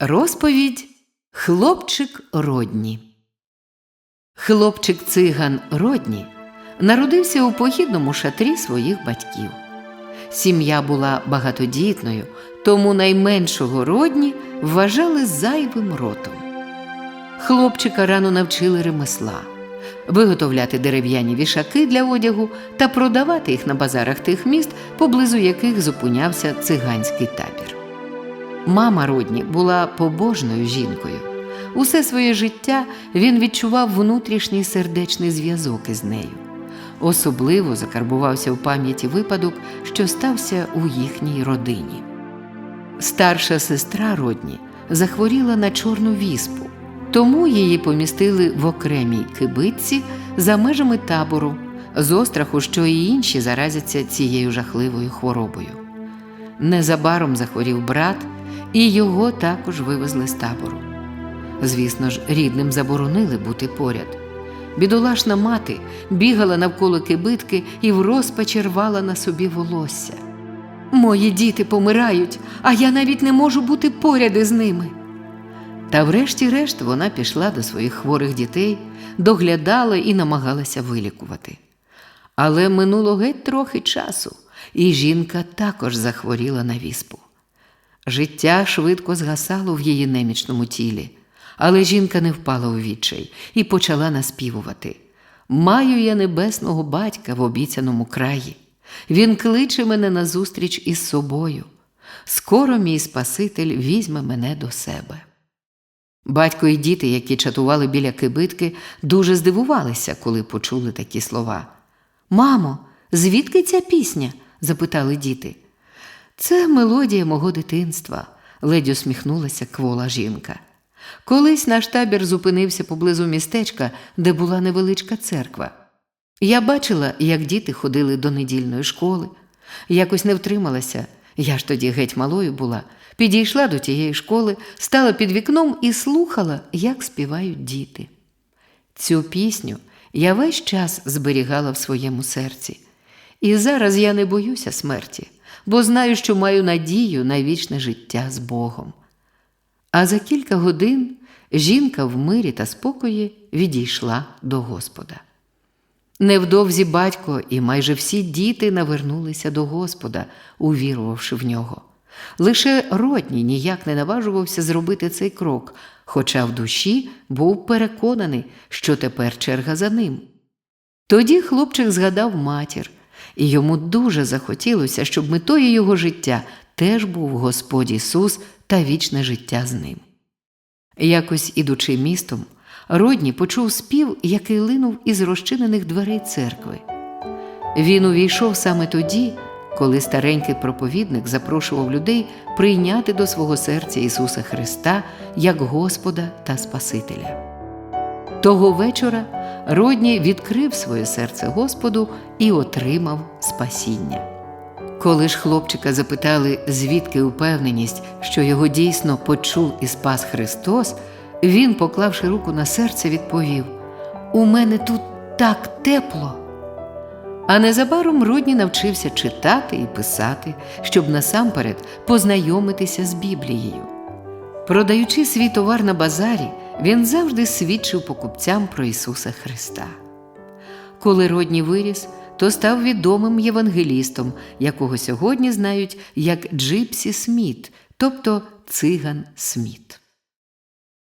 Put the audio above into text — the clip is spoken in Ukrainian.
Розповідь Хлопчик Родні. Хлопчик циган Родні народився у похідному шатрі своїх батьків. Сім'я була багатодітною, тому найменшого родні вважали зайвим ротом. Хлопчика рано навчили ремесла виготовляти дерев'яні вішаки для одягу та продавати їх на базарах тих міст, поблизу яких зупинявся циганський табір. Мама Родні була побожною жінкою. Усе своє життя він відчував внутрішній сердечний зв'язок із нею. Особливо закарбувався в пам'яті випадок, що стався у їхній родині. Старша сестра Родні захворіла на чорну віспу, тому її помістили в окремій кибитці за межами табору, з остраху, що і інші заразяться цією жахливою хворобою. Незабаром захворів брат, і його також вивезли з табору. Звісно ж, рідним заборонили бути поряд. Бідолашна мати бігала навколо кибитки і в розпачі рвала на собі волосся. Мої діти помирають, а я навіть не можу бути поряд із ними. Та врешті-решт вона пішла до своїх хворих дітей, доглядала і намагалася вилікувати. Але минуло геть трохи часу, і жінка також захворіла на віспу. Життя швидко згасало в її немічному тілі, але жінка не впала у відчай і почала наспівувати. Маю я небесного батька в обіцяному краї. Він кличе мене назустріч із собою. Скоро мій Спаситель візьме мене до себе. Батько і діти, які чатували біля кибитки, дуже здивувалися, коли почули такі слова. Мамо, звідки ця пісня? запитали діти. Це мелодія мого дитинства, ледь усміхнулася квола жінка. Колись наш табір зупинився поблизу містечка, де була невеличка церква. Я бачила, як діти ходили до недільної школи. Якось не втрималася, я ж тоді геть малою була. Підійшла до тієї школи, стала під вікном і слухала, як співають діти. Цю пісню я весь час зберігала в своєму серці. І зараз я не боюся смерті, бо знаю, що маю надію на вічне життя з Богом. А за кілька годин жінка в мирі та спокої відійшла до Господа. Невдовзі батько і майже всі діти навернулися до Господа, увірувавши в нього. Лише родній ніяк не наважувався зробити цей крок, хоча в душі був переконаний, що тепер черга за ним. Тоді хлопчик згадав матір, і йому дуже захотілося, щоб метою його життя теж був Господь Ісус та вічне життя з ним. Якось ідучи містом, Родні почув спів, який линув із розчинених дверей церкви. Він увійшов саме тоді, коли старенький проповідник запрошував людей прийняти до свого серця Ісуса Христа як Господа та Спасителя. Того вечора Родні відкрив своє серце Господу і отримав спасіння. Коли ж хлопчика запитали, звідки упевненість, що його дійсно почув і спас Христос, він, поклавши руку на серце, відповів: У мене тут так тепло. А незабаром Родні навчився читати і писати, щоб насамперед познайомитися з Біблією. Продаючи свій товар на базарі, він завжди свідчив покупцям про Ісуса Христа. Коли Родні виріс, то став відомим євангелістом, якого сьогодні знають як Джипсі Сміт, тобто циган Сміт.